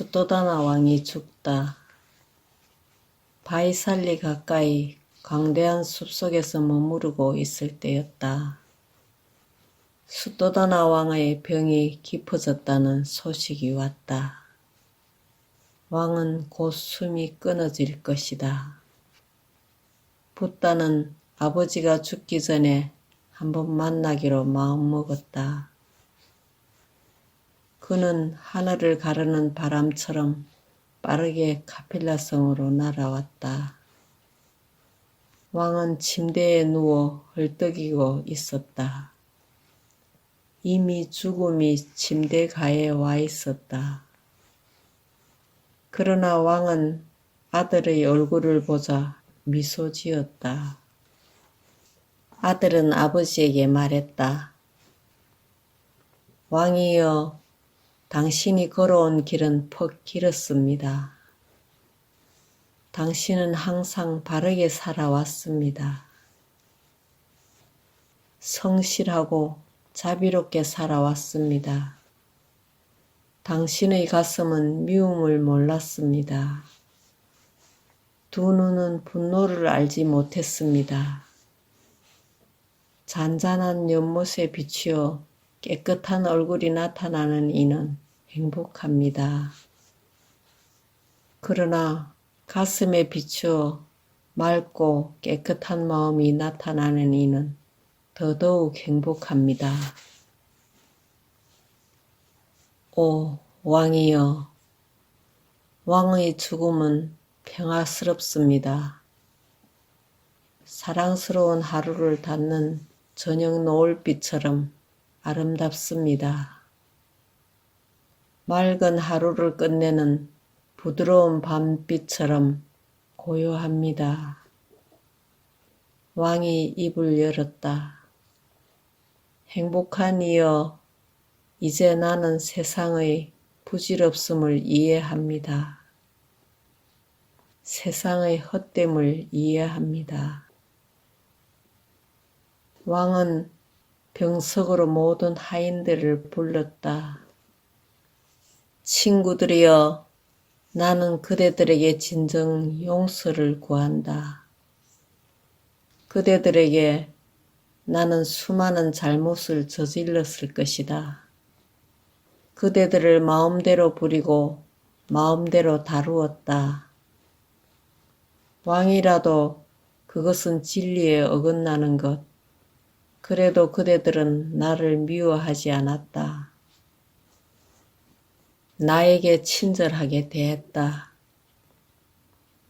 수도다나 왕이 죽다. 바이살리 가까이 광대한 숲속에서 머무르고 있을 때였다. 수도다나 왕의 병이 깊어졌다는 소식이 왔다. 왕은 곧 숨이 끊어질 것이다. 붓다는 아버지가 죽기 전에 한번 만나기로 마음먹었다. 그는 하늘을 가르는 바람처럼 빠르게 카필라성으로 날아왔다. 왕은 침대에 누워 헐떡이고 있었다. 이미 죽음이 침대 가에 와 있었다. 그러나 왕은 아들의 얼굴을 보자 미소 지었다. 아들은 아버지에게 말했다. 왕이여, 당신이 걸어온 길은 퍽 길었습니다. 당신은 항상 바르게 살아왔습니다. 성실하고 자비롭게 살아왔습니다. 당신의 가슴은 미움을 몰랐습니다. 두 눈은 분노를 알지 못했습니다. 잔잔한 연못에 비추어 깨끗한 얼굴이 나타나는 이는 행복합니다. 그러나 가슴에 비추어 맑고 깨끗한 마음이 나타나는 이는 더더욱 행복합니다. 오 왕이여, 왕의 죽음은 평화스럽습니다. 사랑스러운 하루를 닫는 저녁 노을빛처럼 아름답습니다. 맑은 하루를 끝내는 부드러운 밤빛처럼 고요합니다. 왕이 입을 열었다. 행복한 이여, 이제 나는 세상의 부질없음을 이해합니다. 세상의 헛됨을 이해합니다. 왕은 병석으로 모든 하인들을 불렀다. 친구들이여, 나는 그대들에게 진정 용서를 구한다. 그대들에게 나는 수많은 잘못을 저질렀을 것이다. 그대들을 마음대로 부리고 마음대로 다루었다. 왕이라도 그것은 진리에 어긋나는 것. 그래도 그대들은 나를 미워하지 않았다. 나에게 친절하게 대했다.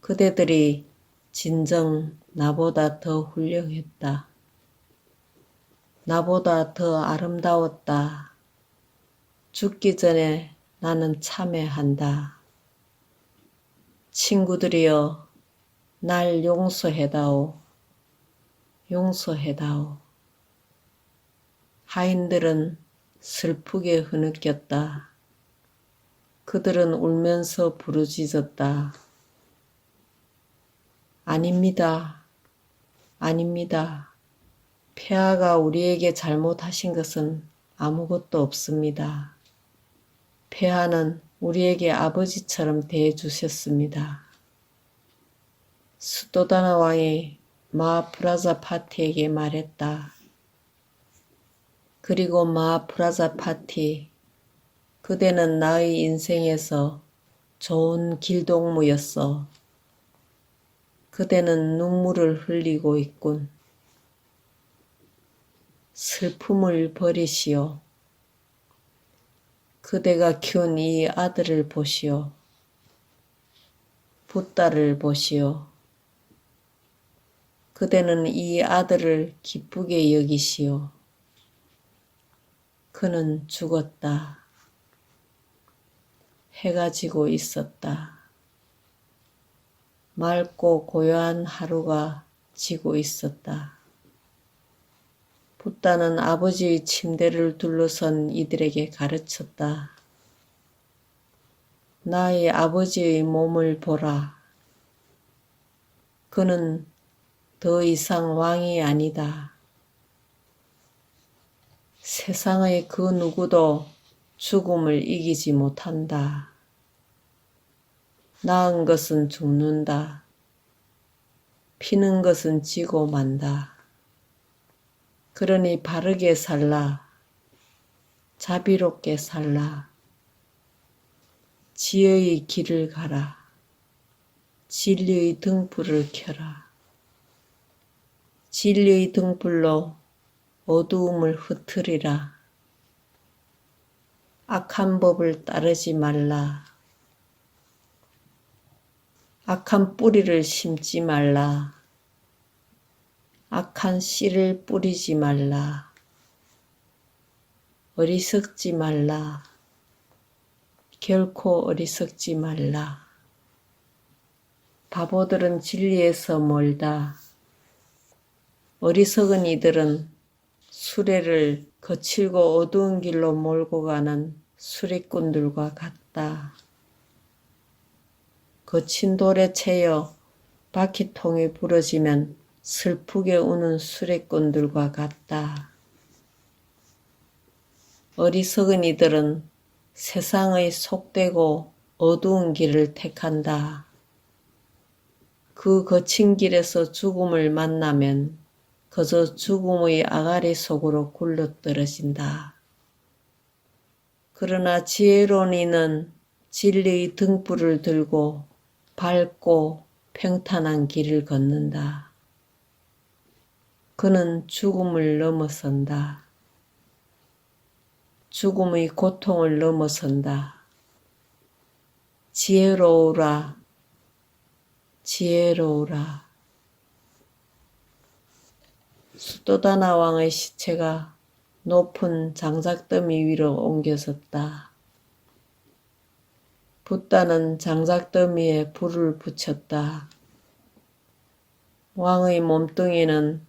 그대들이 진정 나보다 더 훌륭했다. 나보다 더 아름다웠다. 죽기 전에 나는 참회한다. 친구들이여, 날 용서해다오. 용서해다오. 하인들은 슬프게 흐느꼈다. 그들은 울면서 부르짖었다. 아닙니다. 아닙니다. 폐하가 우리에게 잘못하신 것은 아무것도 없습니다. 폐하는 우리에게 아버지처럼 대해주셨습니다. 수도다나 왕이 마프라자 파티에게 말했다. 그리고 마프라자 파티, 그대는 나의 인생에서 좋은 길동무였어. 그대는 눈물을 흘리고 있군. 슬픔을 버리시오. 그대가 키운 이 아들을 보시오. 붓다를 보시오. 그대는 이 아들을 기쁘게 여기시오. 그는 죽었다. 해가 지고 있었다. 맑고 고요한 하루가 지고 있었다. 붓다는 아버지의 침대를 둘러선 이들에게 가르쳤다. 나의 아버지의 몸을 보라. 그는 더 이상 왕이 아니다. 세상의 그 누구도 죽음을 이기지 못한다. 낳은 것은 죽는다. 피는 것은 지고 만다. 그러니 바르게 살라. 자비롭게 살라. 지혜의 길을 가라. 진리의 등불을 켜라. 진리의 등불로 어두움을 흩트리라. 악한 법을 따르지 말라. 악한 뿌리를 심지 말라. 악한 씨를 뿌리지 말라. 어리석지 말라. 결코 어리석지 말라. 바보들은 진리에서 멀다. 어리석은 이들은 수레를 거칠고 어두운 길로 몰고 가는 수레꾼들과 같다. 거친 돌에 채여 바퀴통이 부러지면 슬프게 우는 수레꾼들과 같다. 어리석은 이들은 세상의 속되고 어두운 길을 택한다. 그 거친 길에서 죽음을 만나면 그저 죽음의 아가리 속으로 굴러 떨어진다. 그러나 지혜로운 이는 진리의 등불을 들고 밝고 평탄한 길을 걷는다. 그는 죽음을 넘어선다. 죽음의 고통을 넘어선다. 지혜로우라, 지혜로우라. 수도다나 왕의 시체가 높은 장작더미 위로 옮겨졌다. 붓다는 장작더미에 불을 붙였다. 왕의 몸뚱이는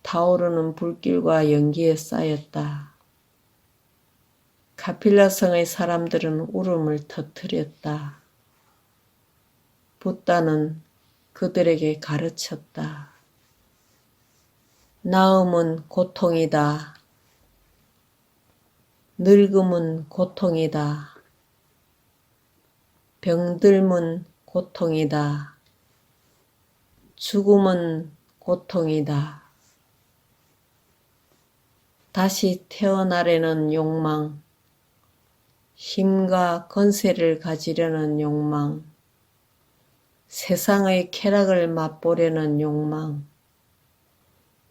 타오르는 불길과 연기에 쌓였다. 카필라성의 사람들은 울음을 터뜨렸다. 붓다는 그들에게 가르쳤다. 나음은 고통이다. 늙음은 고통이다. 병들면 고통이다. 죽음은 고통이다. 다시 태어나려는 욕망, 힘과 건세를 가지려는 욕망, 세상의 쾌락을 맛보려는 욕망,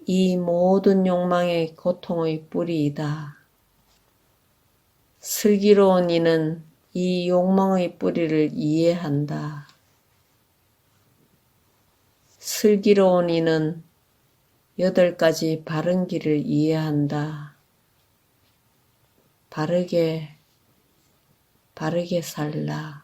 이 모든 욕망의 고통의 뿌리이다. 슬기로운 이는 이 욕망의 뿌리를 이해한다. 슬기로운 이는 여덟 가지 바른 길을 이해한다. 바르게, 바르게 살라.